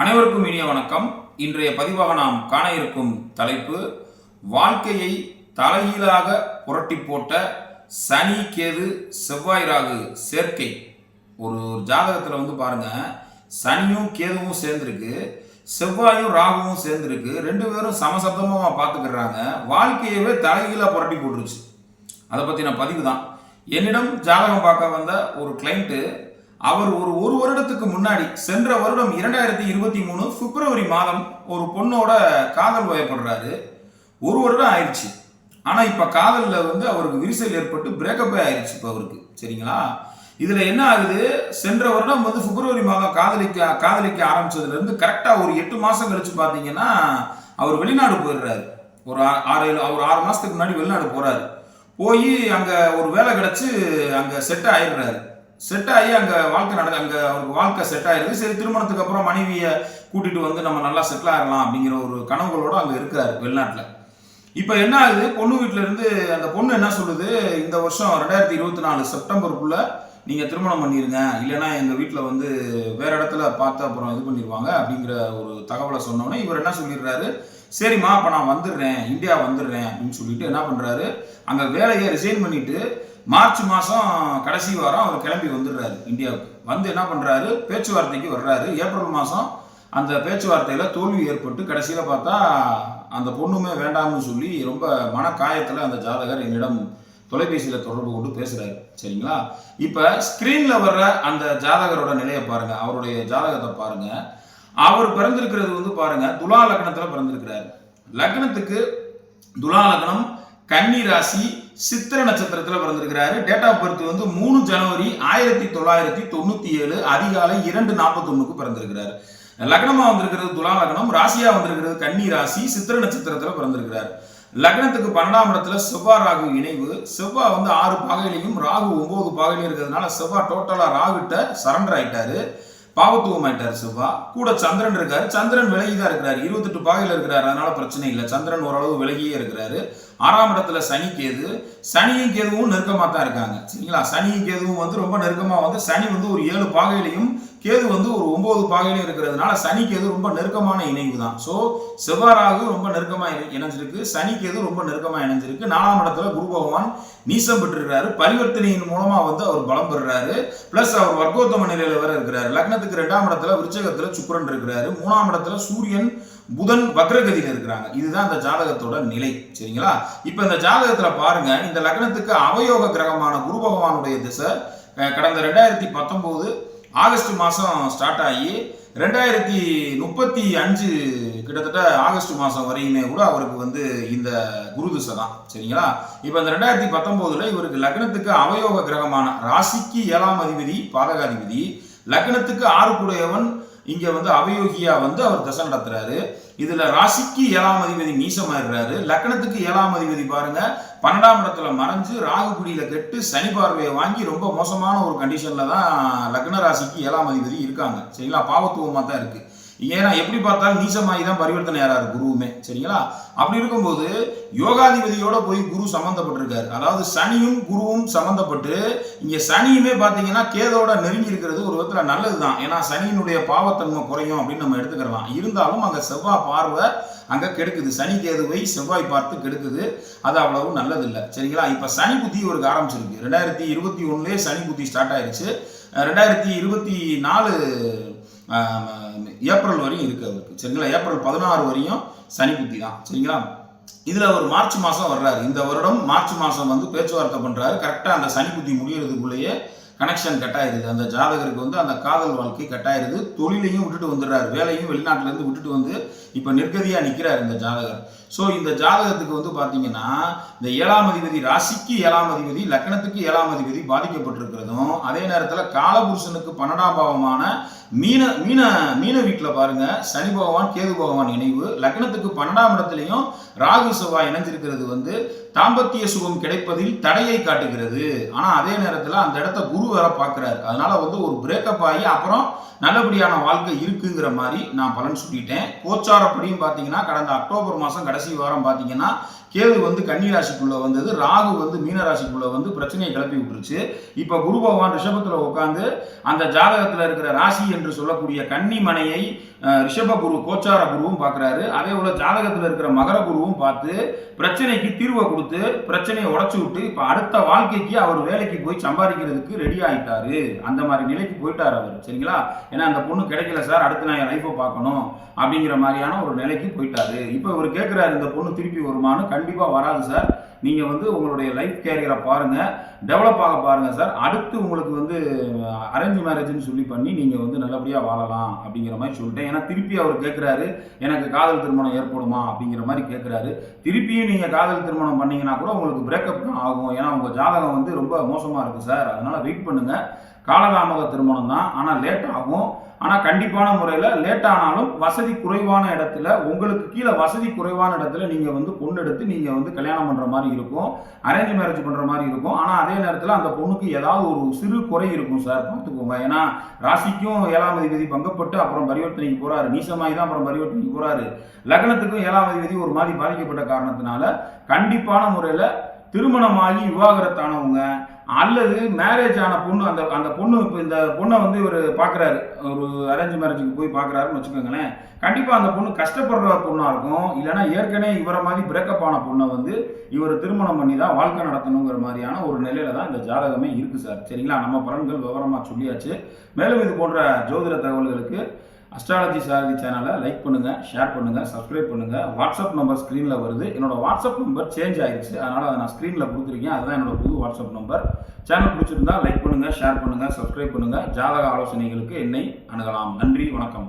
அனைவருக்கும் இனிய வணக்கம். இன்றைய பதிவாக நாம் காண இருக்கும் தலைப்பு வாழ்க்கையை தலைகீழாக புரட்டி போட்ட சனி கேது செவ்வாய் ராகு சேர்க்கை. ஒரு ஜாதகத்தில் வந்து பாருங்க சனியும் கேதுவும் சேர்ந்துருக்கு செவ்வாயும் ராகுவும் சேர்ந்துருக்கு. ரெண்டு பேரும் சமசப்தமாக பார்த்துக்கிறாங்க. வாழ்க்கையவே தலைகீழாக புரட்டி போட்டுருச்சு. அதை பற்றின பதிவு தான். என்னிடம் ஜாதகம் பார்க்க வந்த ஒரு கிளைண்ட்டு அவர் ஒரு ஒரு வருடத்துக்கு முன்னாடி சென்ற வருடம் இரண்டாயிரத்தி இருபத்தி மூணு பிப்ரவரி மாதம் ஒரு பொண்ணோட காதல் வயப்படுறாரு. ஒரு வருடம் ஆயிடுச்சு. ஆனால் இப்போ காதலில் வந்து அவருக்கு விரிசல் ஏற்பட்டு பிரேக்கப்பே ஆயிடுச்சு இப்போ அவருக்கு. சரிங்களா? இதில் என்ன ஆகுது? சென்ற வருடம் வந்து பிப்ரவரி மாதம் காதலிக்க காதலிக்க ஆரம்பிச்சதுலேருந்து கரெக்டாக ஒரு எட்டு மாதம் கழிச்சு பார்த்தீங்கன்னா அவர் வெளிநாடு போயிடுறாரு. ஒரு ஆறு ஏழு ஒரு ஆறு மாதத்துக்கு முன்னாடி வெளிநாடு போகிறாரு போய் அங்கே ஒரு வேலை கிடச்சி அங்கே செட் ஆயிடுறாரு. செட் ஆகி அங்கே வாழ்க்கை நடந்து அங்கே அவருக்கு வாழ்க்கை செட் ஆயிடுது சரி திருமணத்துக்கு அப்புறம் மனைவியை கூட்டிட்டு வந்து நம்ம நல்லா செட்டில் ஆகலாம் அப்படிங்கிற ஒரு கனவுகளோடு அங்கே இருக்கிறாரு வெளிநாட்டில். இப்போ என்ன ஆகுது? பொண்ணு வீட்டிலேருந்து அந்த பொண்ணு என்ன சொல்லுது? இந்த வருஷம் ரெண்டாயிரத்தி இருபத்தி நாலு செப்டம்பருக்குள்ள நீங்கள் திருமணம் பண்ணிருங்க. இல்லைன்னா எங்கள் வீட்டில் வந்து வேற இடத்துல பார்த்து அப்புறம் இது பண்ணிடுவாங்க அப்படிங்கிற ஒரு தகவலை சொன்னோன்னே இவர் என்ன சொல்லிடுறாரு? சரிம்மா அப்போ நான் வந்துடுறேன். இந்தியா வந்துடுறேன் அப்படின்னு சொல்லிட்டு என்ன பண்ணுறாரு அங்கே வேலையை ரிசைன் பண்ணிட்டு மார்ச் மாதம் கடைசி வாரம் அவர் கிளம்பி வந்துடுறாரு இந்தியாவுக்கு. வந்து என்ன பண்ணுறாரு பேச்சுவார்த்தைக்கு வர்றாரு. ஏப்ரல் மாதம் அந்த பேச்சுவார்த்தையில் தோல்வி ஏற்பட்டு கடைசியில் பார்த்தா அந்த பொண்ணுமே வேண்டாம்னு சொல்லி ரொம்ப மன காயத்தில் அந்த ஜாதகர் என்னிடம் தொலைபேசியில் தொடர்பு கொண்டு பேசுகிறாரு சரிங்களா? இப்போ ஸ்க்ரீனில் வர்ற அந்த ஜாதகரோட நிலையை பாருங்கள் அவருடைய ஜாதகத்தை பாருங்கள் அவர் பிறந்திருக்கிறது வந்து பாருங்கள் துலா லக்னத்தில் பிறந்திருக்கிறார். லக்னத்துக்கு துலா லக்னம் கன்னி ராசி சித்திர நட்சத்திரத்தில் பிறந்திருக்கிறாரு. டேட் ஆஃப் பர்த் வந்து மூணு ஜனவரி ஆயிரத்தி தொள்ளாயிரத்தி தொண்ணூத்தி ஏழு அதிகாலை இரண்டு நாற்பத்தொன்னுக்கு பிறந்திருக்கிறாரு. லக்னமா வந்திருக்கிறது துலா லக்னம் ராசியா வந்திருக்கிறது கன்னி ராசி சித்திர நட்சத்திரத்தில் பிறந்திருக்கிறார். லக்னத்துக்கு பன்னெண்டாம் இடத்துல செவ்வா ராகு இணைவு. செவ்வா வந்து ஆறு பாகையிலையும் ராகு ஒன்பது பாகையிலையும் இருக்கிறதுனால செவ்வா டோட்டலா ராகுட்ட சரண்டர் ஆயிட்டாரு. பாவத்துவம் ஆயிட்டார் செவ்வா. கூட சந்திரன் இருக்கார். சந்திரன் விலகி தான் இருக்கிறார். இருபத்தெட்டு பாகையில் இருக்கிறார். அதனால பிரச்சனை இல்லை. சந்திரன் ஓரளவு விலகியே இருக்கிறாரு. ஆறாம் இடத்துல சனி கேது. சனியும் கேதுவும் நெருக்கமாக தான் இருக்காங்க. சரிங்களா? சனியும் கேதுவும் வந்து ரொம்ப நெருக்கமாக வந்து சனி வந்து ஒரு ஏழு பாகையிலையும் கேது வந்து ஒரு ஒன்பது பாகையில இருக்கிறதுனால சனி கேது ரொம்ப நெருக்கமான இணைவு தான். ஸோ செவ்வாறாகு ரொம்ப நெருக்கமாக இணைஞ்சிருக்கு. சனி கேது ரொம்ப நெருக்கமாக இணைஞ்சிருக்கு. நாலாம் இடத்துல குரு பகவான் நீசம் பெற்றிருக்கிறாரு பரிவர்த்தனையின் மூலமாக வந்து அவர் பலம் பெறுறாரு. பிளஸ் அவர் வர்க்கோத்தம நிலையில வேற இருக்கிறாரு. லக்னத்துக்கு ரெண்டாம் இடத்துல விருச்சகத்துல சுக்கரன் இருக்கிறாரு. மூணாம் இடத்துல சூரியன் புதன் வக்ரகதியில் இருக்கிறாங்க. இதுதான் இந்த ஜாதகத்தோட நிலை. சரிங்களா? இப்ப இந்த ஜாதகத்துல பாருங்க. இந்த லக்னத்துக்கு அவயோக கிரகமான குரு பகவானுடைய திசை கடந்த ரெண்டாயிரத்தி பத்தொன்பது ஆகஸ்ட் மாதம் ஸ்டார்ட் ஆகி ரெண்டாயிரத்தி முப்பத்தி அஞ்சு கிட்டத்தட்ட ஆகஸ்ட் மாதம் வரையுமே கூட அவருக்கு வந்து இந்த குரு திசை தான். சரிங்களா? இப்போ இந்த ரெண்டாயிரத்தி பத்தொம்போதில் இவருக்கு லக்னத்துக்கு அவயோக கிரகமான ராசிக்கு ஏழாம் அதிபதி பாதகாதிபதி. லக்னத்துக்கு ஆறுக்குடையவன் இங்கே வந்து அவயோகியா வந்து அவர் தசை நடத்துறாரு. இதுல ராசிக்கு ஏழாம் அதிபதி மீசமாயிடுறாரு. லக்னத்துக்கு ஏழாம் அதிபதி பாருங்க பன்னெண்டாம் இடத்துல மறைஞ்சு ராகுகுடியில் கெட்டு சனி பார்வையை வாங்கி ரொம்ப மோசமான ஒரு கண்டிஷன்ல தான் லக்ன ராசிக்கு ஏழாம் அதிபதி இருக்காங்க. சரிங்களா? பாவத்துவமா தான் இருக்கு. ஏன்னா எப்படி பார்த்தாலும் நீசமாகி தான் பரிவர்த்தனை யாராரு? குருவுமே. சரிங்களா? அப்படி இருக்கும்போது யோகாதிபதியோட போய் குரு சம்மந்தப்பட்டிருக்காரு அதாவது சனியும் குருவும் சம்மந்தப்பட்டு இங்கே சனியுமே பார்த்தீங்கன்னா கேதோட நெருங்கி இருக்கிறது ஒரு விதத்தில் நல்லது தான் ஏன்னா சனியினுடைய பாவத்தன்மை குறையும் அப்படின்னு நம்ம எடுத்துக்கலாம் இருந்தாலும் அங்கே செவ்வாய் பார்வை அங்கே கெடுக்குது. சனி கேதுவை செவ்வாய் பார்த்து கெடுக்குது. அது அவ்வளவு நல்லதில்லை. சரிங்களா? இப்போ சனி புத்தி ஒரு ஆரம்பிச்சிருக்கு. ரெண்டாயிரத்தி இருபத்தி ஒன்றுலேயே சனி புத்தி ஸ்டார்ட் ஆயிடுச்சு ரெண்டாயிரத்தி இருபத்தி நாலு ஏப்ரல் வரையும் இருக்கு அவருக்கு. சரிங்களா? ஏப்ரல் பதினாறு வரையும் சனி புத்தி தான். சரிங்களா? இதுல அவர் மார்ச் மாதம் வர்றாரு. இந்த வருடம் மார்ச் மாதம் வந்து பேச்சுவார்த்தை பண்றாரு. கரெக்டாக அந்த சனி புத்தி முடிகிறதுக்குள்ளேயே கனெக்ஷன் கட்டாயிருது. அந்த ஜாதகருக்கு வந்து அந்த காதல் வாழ்க்கை கட்டாயிருது. தொழிலையும் விட்டுட்டு வந்துடுறாரு. வேலையும் வெளிநாட்டிலேருந்து விட்டுட்டு வந்து இப்போ நிர்கதியாக நிற்கிறார் இந்த ஜாதகர். ஸோ இந்த ஜாதகத்துக்கு வந்து பார்த்தீங்கன்னா இந்த ஏழாம் அதிபதி ராசிக்கு ஏழாம் அதிபதி லக்னத்துக்கு ஏழாம் அதிபதி பாதிக்கப்பட்டிருக்கிறதும் அதே நேரத்தில் காலபுருஷனுக்கு பன்னெண்டாம் பாவமான மீன மீன மீன வீட்டில் பாருங்க. சனி பகவான் கேது பகவான் இணைவு. லக்னத்துக்கு பன்னெண்டாம் இடத்துலையும் ராகு செவ்வாய் இணைஞ்சிருக்கிறது வந்து தாம்பத்திய சுகம் கிடைப்பதில் தடையை காட்டுகிறது. ஆனால் அதே நேரத்தில் அந்த இடத்த குரு வேற பார்க்குறாரு அதனால வந்து ஒரு பிரேக்கப் ஆகி அப்புறம் நல்லபடியான வாழ்க்கை இருக்குங்கிற மாதிரி நான் பலன் சொல்லிட்டேன். கோச்சாரப்படியும் பார்த்தீங்கன்னா கடந்த அக்டோபர் மாதம் கடைசி வாரம் பார்த்தீங்கன்னா கேது வந்து கன்னி ராசிக்குள்ளே வந்தது. ராகு வந்து மீனராசிக்குள்ளே வந்து பிரச்சனையை கிளப்பி விட்டுருச்சு. இப்போ குரு பகவான் ரிஷபத்தில் உட்காந்து அந்த ஜாதகத்தில் இருக்கிற ராசி என்று சொல்லக்கூடிய கன்னி மனையை ரிஷப குரு கோச்சார குருவும் பார்க்குறாரு அதே போல் ஜாதகத்தில் இருக்கிற மகர குருவும் பார்த்து பிரச்சனைக்கு தீர்வை கொடுத்து பிரச்சனையை உடச்சி விட்டு இப்போ அடுத்த வாழ்க்கைக்கு அவர் வேலைக்கு போய் சம்பாதிக்கிறதுக்கு ரெடி ஆகிட்டாரு அந்த மாதிரி நிலைக்கு போயிட்டார் அவர். சரிங்களா? ஏன்னா அந்த பொண்ணு கிடைக்கல சார் அடுத்து நான் என் லைஃப்பை பார்க்கணும் அப்படிங்கிற மாதிரியான ஒரு நிலைக்கு போயிட்டாரு. இப்போ இவர் கேட்குறாரு இந்த பொண்ணு திருப்பி வருமானு கண்டிப்பாக வராது சார். நீங்கள் வந்து உங்களுடைய லைஃப் கேரியரை பாருங்கள் டெவலப் ஆக பாருங்கள் சார். அடுத்து உங்களுக்கு வந்து அரேஞ்ச் மேரேஜ்னு சொல்லி பண்ணி நீங்கள் வந்து நல்லபடியாக வாழலாம் அப்படிங்கிற மாதிரி சொல்லிட்டேன். ஏன்னா திருப்பி அவர் கேட்குறாரு எனக்கு காதல் திருமணம் ஏற்படுமா அப்படிங்கிற மாதிரி கேட்குறாரு திருப்பியும் நீங்கள் காதல் திருமணம் பண்ணீங்கன்னா கூட உங்களுக்கு பிரேக்கப் தான் ஆகும். ஏன்னா உங்கள் ஜாதகம் வந்து ரொம்ப மோசமாக இருக்குது சார். அதனால் வெயிட் பண்ணுங்கள் காலதாமத திருமணம் தான் ஆனால் லேட் ஆகும். ஆனால் கண்டிப்பான முறையில் லேட் ஆனாலும் வசதி குறைவான இடத்துல உங்களுக்கு கீழே வசதி குறைவான இடத்துல நீங்கள் வந்து பொண்ணு எடுத்து நீங்கள் வந்து கல்யாணம் பண்ணுற மாதிரி இருக்கும். அரேஞ்ச் மேரேஜ் பண்ணுற மாதிரி இருக்கும். ஆனால் அதே நேரத்தில் அந்த பொண்ணுக்கு ஏதாவது ஒரு சிறு குறை இருக்கும் சார். பார்த்துக்கோங்க. ஏன்னா ராசிக்கும் ஏழாம் அதிபதி பங்கப்பட்டு அப்புறம் பரிவர்த்தனைக்கு போகிறாரு நீசமாகி தான் அப்புறம் பரிவர்த்தனைக்கு போகிறாரு லக்னத்துக்கும் ஏழாம் அதிபதி ஒரு மாதிரி பாதிக்கப்பட்ட காரணத்தினால கண்டிப்பான முறையில் திருமணமாகி விவாகரத்தானவங்க. அல்லது மேரேஜ் ஆன பொண்ணு அந்த அந்த பொண்ணு இப்போ இந்த பொண்ணை வந்து இவர் பார்க்குறாரு ஒரு அரேஞ்ச் மேரேஜுக்கு போய் பார்க்குறாருன்னு வச்சுக்கோங்களேன். கண்டிப்பாக அந்த பொண்ணு கஷ்டப்படுற பொண்ணாக இருக்கும். இல்லைன்னா ஏற்கனவே இவரை மாதிரி பிரேக்கப் ஆன பொண்ணை வந்து இவர் திருமணம் பண்ணி தான் வாழ்க்கை நடத்தணுங்கிற மாதிரியான ஒரு நிலையில தான் இந்த ஜாதகமே இருக்குது சார் சரிங்களா? நம்ம பலன்கள் விவரமாக சொல்லியாச்சு. மேலும் இது போன்ற ஜோதிட தகவல்களுக்கு அஸ்ட்ராலஜி சாரதி சேனலை லைக் பண்ணுங்க ஷேர் பண்ணுங்க சப்ஸ்கிரைப் பண்ணுங்க. வாட்ஸ்அப் நம்பர் ஸ்க்ரீனில் வருது. என்னோட வாட்ஸ்அப் நம்பர் சேஞ்ச் ஆயிடுச்சு அதனால் அதை நான் ஸ்க்ரீனில் கொடுத்துருக்கேன். அதுதான் என்னோட புது வாட்ஸ்அப் நம்பர் சேனல் பிடிச்சிருந்தா லைக் பண்ணுங்க ஷேர் பண்ணுங்க சப்ஸ்கிரைப் பண்ணுங்க. ஜாதக ஆலோசனைகளுக்கு என்னை அணுகலாம். நன்றி வணக்கம்.